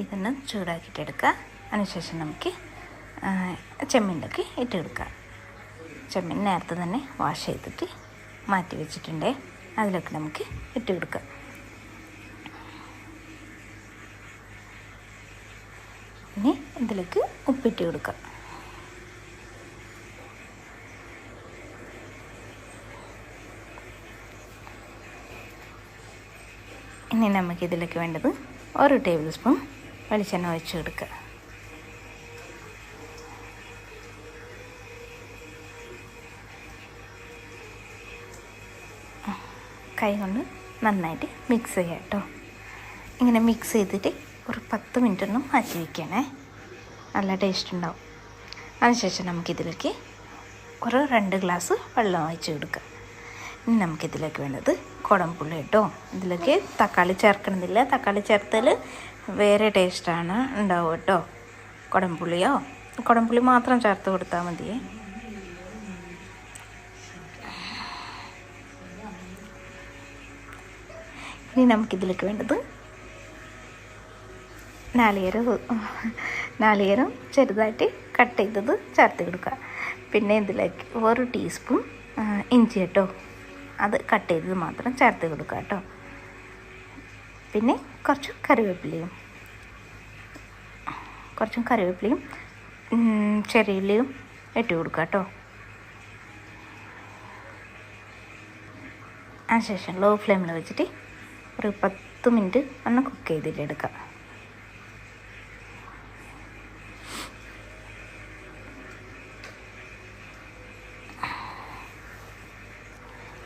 ഇതൊന്ന് ചൂടാക്കിയിട്ട് എടുക്കുക അതിനുശേഷം നമുക്ക് ചെമ്മീനിലേക്ക് ഇട്ട് കൊടുക്കുക ചെമ്മീൻ നേരത്തെ തന്നെ വാഷ് ചെയ്തിട്ട് മാറ്റി വെച്ചിട്ടുണ്ട്. അതിലൊക്കെ നമുക്ക് ഇട്ട് കൊടുക്കുക ഇനി ഇതിലേക്ക് ഉപ്പിട്ട് കൊടുക്കുക. ഇനി നമുക്ക് ഇതിലേക്ക് വേണ്ടത് ഒരു ടേബിൾ സ്പൂൺ വെളിച്ചെണ്ണ ഒഴിച്ച് കൊടുക്കുക കൈ കൊണ്ട് നന്നായിട്ട് മിക്സ് ചെയ്യാം കേട്ടോ. ഇങ്ങനെ മിക്സ് ചെയ്തിട്ട് ഒരു പത്ത് മിനിറ്റ് ഒന്നും മാറ്റി വയ്ക്കണേ നല്ല ടേസ്റ്റ് ഉണ്ടാവും. അതിനുശേഷം നമുക്കിതിലേക്ക് ഒരു രണ്ട് ഗ്ലാസ് വെള്ളം ഒഴിച്ച് കൊടുക്കുക. ഇനി നമുക്കിതിലേക്ക് വേണ്ടത് കുടംപുള്ളി കേട്ടോ. ഇതിലേക്ക് തക്കാളി ചേർക്കണമെന്നില്ല. തക്കാളി ചേർത്താൽ വേറെ ടേസ്റ്റാണ് ഉണ്ടാവും കേട്ടോ. കുടംപുളിയോ? കുടംപുളി മാത്രം ചേർത്ത് കൊടുത്താൽ മതിയേ ഇനി നമുക്കിതിലേക്ക് വേണ്ടത് നാളികേരം നാളികേരം ചെറുതായിട്ട് കട്ട് ചെയ്തത് ചേർത്ത് കൊടുക്കുക. പിന്നെ ഇതിലേക്ക് ഒരു ടീസ്പൂൺ ഇഞ്ചി കേട്ടോ. അത് കട്ട് ചെയ്തത് മാത്രം ചേർത്ത് കൊടുക്കുക കേട്ടോ. പിന്നെ കുറച്ച് കറിവേപ്പിലയും. കുറച്ചും കറിവേപ്പിലയും ചെറിയുള്ളിയും ഇട്ട് കൊടുക്കുക കേട്ടോ. അതിനുശേഷം ലോ ഫ്ലെയിമിൽ വെച്ചിട്ട് ഒരു പത്ത് മിനിറ്റ് ഒന്ന് കുക്ക് ചെയ്തിട്ട് എടുക്കുക.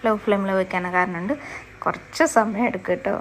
ലോ ഫ്ലെയിമിൽ വെക്കാൻ കാരണമുണ്ട്. കുറച്ച് സമയം എടുക്കും കേട്ടോ.